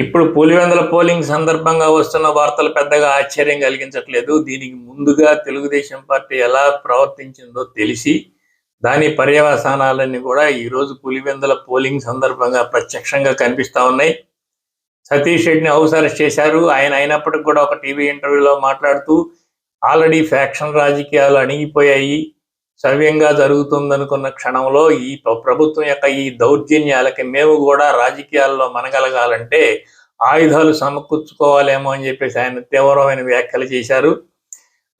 ఇప్పుడు పులివెందుల పోలింగ్ సందర్భంగా వస్తున్న వార్తలు పెద్దగా ఆశ్చర్యం కలిగించట్లేదు. దీనికి ముందుగా తెలుగుదేశం పార్టీ ఎలా ప్రవర్తించిందో తెలిసి దాని పర్యవసానాలన్నీ కూడా ఈ రోజు పులివెందుల పోలింగ్ సందర్భంగా ప్రత్యక్షంగా కనిపిస్తా ఉన్నాయి. సతీష్ రెడ్డిని హౌస్ అరెస్ట్ చేశారు. ఆయన అయినప్పటికి కూడా ఒక టీవీ ఇంటర్వ్యూలో మాట్లాడుతూ ఆల్రెడీ ఫ్యాక్షన్ రాజకీయాలు అణిగిపోయాయి. సవ్యంగా జరుగుతుందనుకున్న క్షణంలో ఈ ప్రభుత్వం యొక్క ఈ దౌర్జన్యాలకి మేము కూడా రాజకీయాల్లో మనగలగాలంటే ఆయుధాలు సమకూర్చుకోవాలేమో అని చెప్పేసి ఆయన తీవ్రమైన వ్యాఖ్యలు చేశారు.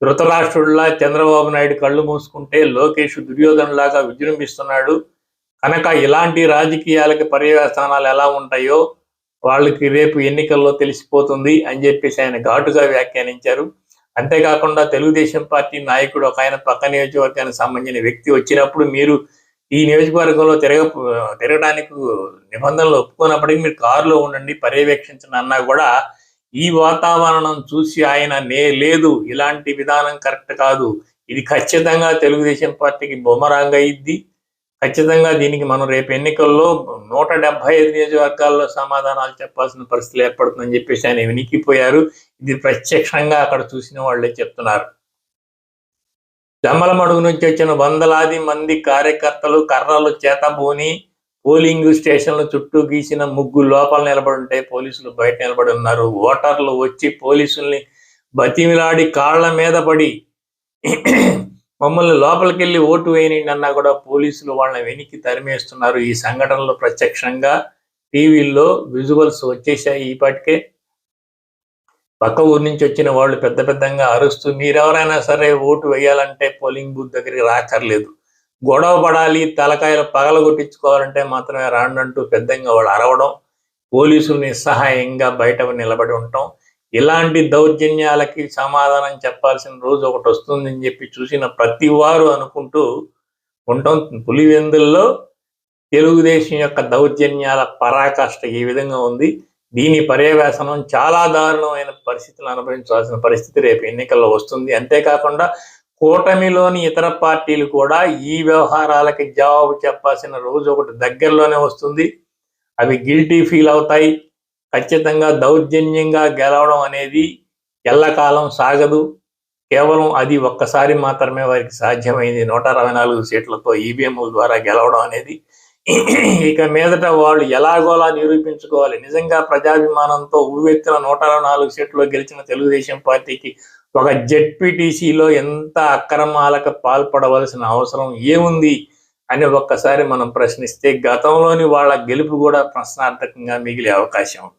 ధృతరాష్ట్రుడిలా చంద్రబాబు నాయుడు కళ్ళు మూసుకుంటే లోకేష్ దుర్యోధనులాగా విజృంభిస్తున్నాడు. కనుక ఇలాంటి రాజకీయాలకి పర్యవస్థానాలు ఎలా ఉంటాయో వాళ్ళకి రేపు ఎన్నికల్లో తెలిసిపోతుంది అని చెప్పేసి ఆయన ఘాటుగా వ్యాఖ్యానించారు. అంతేకాకుండా తెలుగుదేశం పార్టీ నాయకుడు ఒక ఆయన పక్క నియోజకవర్గానికి సంబంధించిన వ్యక్తి వచ్చినప్పుడు మీరు ఈ నియోజకవర్గంలో తిరగ తిరగడానికి నిబంధనలు ఒప్పుకున్నప్పటికీ మీరు కారులో ఉండండి పర్యవేక్షించండి అన్నా కూడా ఈ వాతావరణం చూసి ఆయన నే లేదు ఇలాంటి విధానం కరెక్ట్ కాదు. ఇది ఖచ్చితంగా తెలుగుదేశం పార్టీకి బొమరాంగ్ అయింది ఖచ్చితంగా దీనికి మనం రేపు ఎన్నికల్లో నూట డెబ్బై ఐదు నియోజకవర్గాల్లో సమాధానాలు చెప్పాల్సిన పరిస్థితులు ఏర్పడుతుందని చెప్పేసి ఆయన వినికిపోయారు ఇది ప్రత్యక్షంగా అక్కడ చూసిన వాళ్ళే చెప్తున్నారు. జమ్మలమడుగు నుంచి వచ్చిన వందలాది మంది కార్యకర్తలు కర్రలు చేతబూని పోలింగ్ స్టేషన్ల చుట్టూ గీసిన ముగ్గు లోపల నిలబడి ఉంటే పోలీసులు బయట నిలబడి ఉన్నారు. ఓటర్లు వచ్చి పోలీసుల్ని బతిమిలాడి కాళ్ళ మీద పడి మమ్మల్ని లోపలికి వెళ్ళి ఓటు వేయనండి అన్నా కూడా పోలీసులు వాళ్ళని వెనక్కి తరిమేస్తున్నారు. ఈ సంఘటనలో ప్రత్యక్షంగా టీవీల్లో విజువల్స్ వచ్చేసాయి ఈ పాటికే పక్క ఊరి నుంచి వచ్చిన వాళ్ళు పెద్ద పెద్దగా అరుస్తూ మీరెవరైనా సరే ఓటు వేయాలంటే పోలింగ్ బూత్ దగ్గరికి రాకర్లేదు. గొడవ పడాలి తలకాయలు పగల కొట్టించుకోవాలంటే మాత్రమే రాండంటూ పెద్దగా వాళ్ళు అరవడం. పోలీసులు నిస్సహాయంగా బయట నిలబడి ఉండటం ఇలాంటి దౌర్జన్యాలకి సమాధానం చెప్పాల్సిన రోజు ఒకటి వస్తుందని చెప్పి చూసిన ప్రతి వారు అనుకుంటూ ఉండటం. పులివెందుల్లో తెలుగుదేశం యొక్క దౌర్జన్యాల పరాకాష్ట ఈ విధంగా ఉంది. దీని పర్యవేసనం చాలా దారుణమైన పరిస్థితులు అనుభవించాల్సిన పరిస్థితి రేపు ఎన్నికల్లో వస్తుంది. అంతేకాకుండా కూటమిలోని ఇతర పార్టీలు కూడా ఈ వ్యవహారాలకి జవాబు చెప్పాల్సిన రోజు ఒకటి దగ్గరలోనే వస్తుంది. అవి గిల్టీ ఫీల్ అవుతాయి. ఖచ్చితంగా దౌర్జన్యంగా గెలవడం అనేది ఎల్లకాలం సాగదు. కేవలం అది ఒక్కసారి మాత్రమే వారికి సాధ్యమైంది. నూట అరవై నాలుగు సీట్లతో ఈవీఎంల ద్వారా గెలవడం అనేది. ఇక మీదట వాళ్ళు ఎలాగోలా నిరూపించుకోవాలి. నిజంగా ప్రజాభిమానంతో ఉవ్వెత్తిన నూట అరవై నాలుగు సీట్లో గెలిచిన తెలుగుదేశం పార్టీకి ఒక జెడ్పీటీసీలో ఎంత అక్రమాలకు పాల్పడవలసిన అవసరం ఏముంది అని ఒక్కసారి మనం ప్రశ్నిస్తే గతంలోని వాళ్ళ గెలుపు కూడా ప్రశ్నార్థకంగా మిగిలే అవకాశం. ఉంది